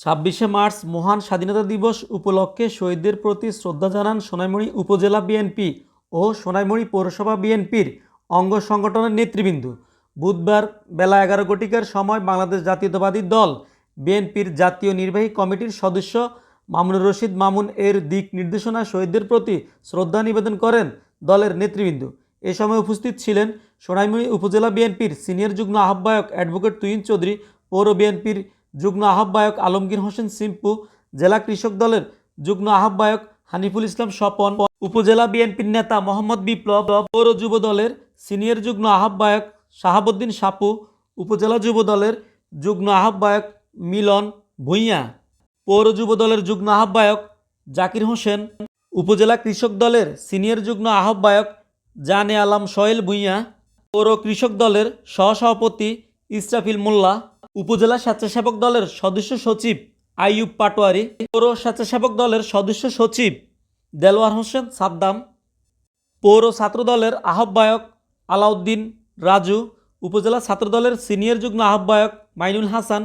ছাব্বিশে মার্চ মহান স্বাধীনতা দিবস উপলক্ষে শহীদদের প্রতি শ্রদ্ধা জানান সোনাইমুড়ি উপজেলা বিএনপি ও সোনাইমুড়ি পৌরসভা বিএনপির অঙ্গ সংগঠনের নেতৃবৃন্দ। বুধবার বেলা এগারো কোটিকার সময় বাংলাদেশ জাতীয়তাবাদী দল বিএনপির জাতীয় নির্বাহী কমিটির সদস্য মামুনুর রশিদ মামুন এর দিক নির্দেশনা শহীদদের প্রতি শ্রদ্ধা নিবেদন করেন দলের নেতৃবৃন্দ। এ সময় উপস্থিত ছিলেন সোনাইমুড়ি উপজেলা বিএনপির সিনিয়র যুগ্ম আহ্বায়ক অ্যাডভোকেট তুহিন চৌধুরী, পৌর বিএনপির যুগ্ম আহ্বায়ক আলমগীর হোসেন সিম্পু, জেলা কৃষক দলের যুগ্ম আহ্বায়ক হানিফুল ইসলাম স্বপন, উপজেলা বিএনপির নেতা মোহাম্মদ বিপ্লব, পৌর যুব দলের সিনিয়র যুগ্ম আহ্বায়ক শাহাবুদ্দিন সাপু, উপজেলা যুব দলের যুগ্ম আহ্বায়ক মিলন ভূঁইয়া, পৌর যুব দলের যুগ্ম আহ্বায়ক জাকির হোসেন, উপজেলা কৃষক দলের সিনিয়র যুগ্ম আহ্বায়ক জানে আলম সোহেল ভূঁইয়া, পৌর কৃষক দলের সহসভাপতি ইসরাফিল মোল্লা উপজেলা স্বেচ্ছাসেবক দলের সদস্য সচিব আইয়ুব পাটোয়ারি, পৌর স্বেচ্ছাসেবক দলের সদস্য সচিব দেলোয়ার হোসেন সাদ্দাম, পৌর ছাত্র দলের আহ্বায়ক আলাউদ্দিন রাজু, উপজেলা ছাত্র দলের সিনিয়র যুগ্ম আহ্বায়ক মাইনুল হাসান,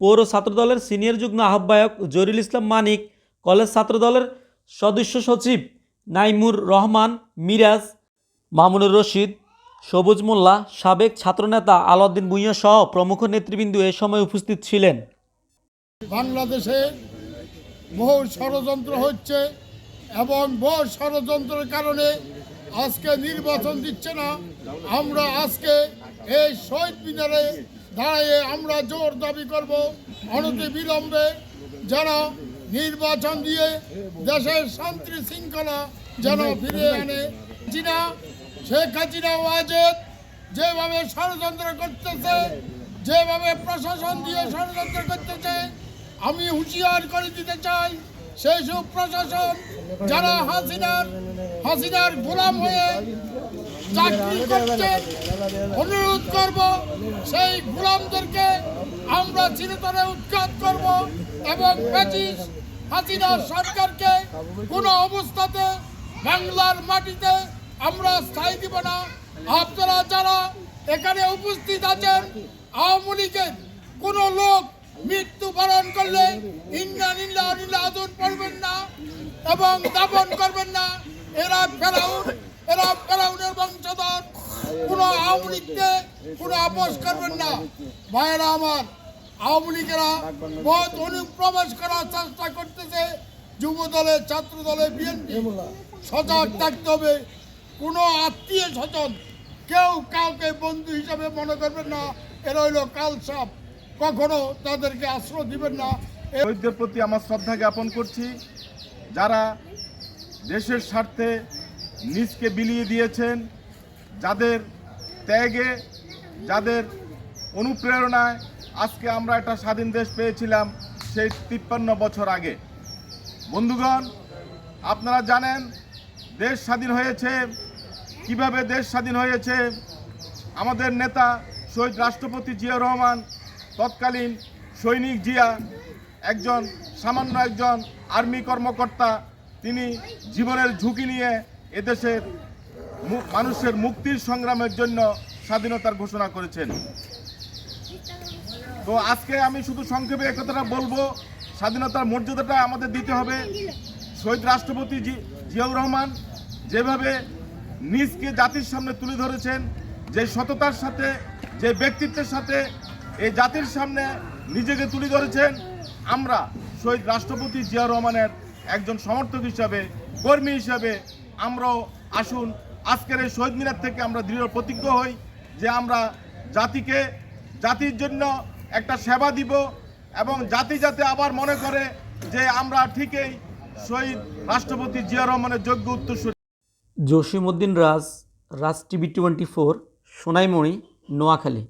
পৌর ছাত্র দলের সিনিয়র যুগ্ম আহ্বায়ক জরিল ইসলাম মানিক, কলেজ ছাত্রদলের সদস্য সচিব নাইমুর রহমান মিরাজ, মামুনুর রশিদ সবুজ মোল্লা, সাবেক ছাত্রনেতা আলাউদ্দিন ভুঁইয়া সহ প্রমুখ নেতৃবৃন্দ এ সময় উপস্থিত ছিলেন। বাংলাদেশে বহু ষড়যন্ত্র হচ্ছে এবং বহু ষড়যন্ত্রের কারণে আজকে নির্বাচন দিচ্ছে না। আমরা আজকে এই শহীদ মিনারে দাঁড়িয়ে আমরা জোর দাবি করব অনতি বিলম্বে যারা নির্বাচন দিয়ে দেশের শান্তি শৃঙ্খলা যেন ফিরে আনে। জিনা শেখ হাসিনা ওয়াজেদ যেভাবে ষড়যন্ত্র করতেছে, যেভাবে প্রশাসন দিয়ে ষড়যন্ত্র করতেছে, আমি হুঁশিয়ার করে দিতে চাই সেই সব প্রশাসন যারা হাসিনার হাসিনার গোলাম হয়ে চাকরি করছেন অনুরোধ করব সেই গোলামদেরকে আমরা চিরতরে উৎখাত করব এবং ব্রিটিশ হাসিনার সরকারকে কোনো অবস্থাতে বাংলার মাটিতে আমরা স্থায়ী দিব না। আপনারা যারা এখানে উপস্থিত আছেন, আওয়ামী লীগের কোনো লোক মৃত্যু বরণ করলে ইন্না নিল্লা নিল্লা আদর পড়বেন না এবং দাপন করবেন না। এরা ফেরাউন, এরা ফেরাউনের বংশধর। কোনো আওয়ামী লীগকে কোনো আপোষ করবেন না। ভাইয়েরা আমার, আওয়ামী লীগেরা বহুত অনুপ্রবেশ করার চেষ্টা করতেছে। যুব দলে ছাত্র দলে বিএনপি। সজাগ থাকতে হবে। কোনো আত্মীয় স্বজন কেউ কাউকে বন্ধু হিসাবে মনে করবেন না। এরা হইল কালসাপ কখনো তাদেরকে আশ্রয় দিবেন না। শহীদদের প্রতি আমার শ্রদ্ধা জ্ঞাপন করছি। যারা দেশের স্বার্থে নিজকে বিলিয়ে দিয়েছেন, যাদের ত্যাগে, যাদের অনুপ্রেরণায় আজকে আমরা একটা স্বাধীন দেশ পেয়েছিলাম সেই তিপ্পান্ন বছর আগে। বন্ধুগণ, আপনারা জানেন, দেশ স্বাধীন হয়েছে কীভাবে দেশ স্বাধীন হয়েছে? আমাদের নেতা শহীদ রাষ্ট্রপতি জিয়া রহমান, তৎকালীন সৈনিক জিয়া, একজন সামান্য একজন আর্মি কর্মকর্তা, তিনি জীবনের ঝুঁকি নিয়ে এদেশের মানুষের মুক্তির সংগ্রামের জন্য স্বাধীনতার ঘোষণা করেছেন। তো আজকে আমি শুধু সংক্ষেপে এক কথাটা বলব, স্বাধীনতার মর্যাদাটা আমাদের দিতে হবে। শহীদ রাষ্ট্রপতি জিয়াউর রহমান যেভাবে নিজকে জাতির সামনে তুলে ধরেছেন, যে সততার সাথে, যে ব্যক্তিত্বের সাথে এই জাতির সামনে নিজেকে তুলে ধরেছেন। আমরা শহীদ রাষ্ট্রপতি জিয়া রহমানের একজন সমর্থক হিসাবে, কর্মী হিসাবে আমরাও আসুন। আজকের এই শহীদ মিনার থেকে আমরা দৃঢ় প্রতিজ্ঞ হই যে আমরা জাতিকে, জাতির জন্য একটা সেবা দিব এবং জাতি যাতে আবার মনে করে যে আমরা ঠিকই শহীদ রাষ্ট্রপতি জিয়া রহমানের যোগ্য উত্তরসূরি। Jasimuddin Raj Raj TV twenty four Sonaimoni Noakhali.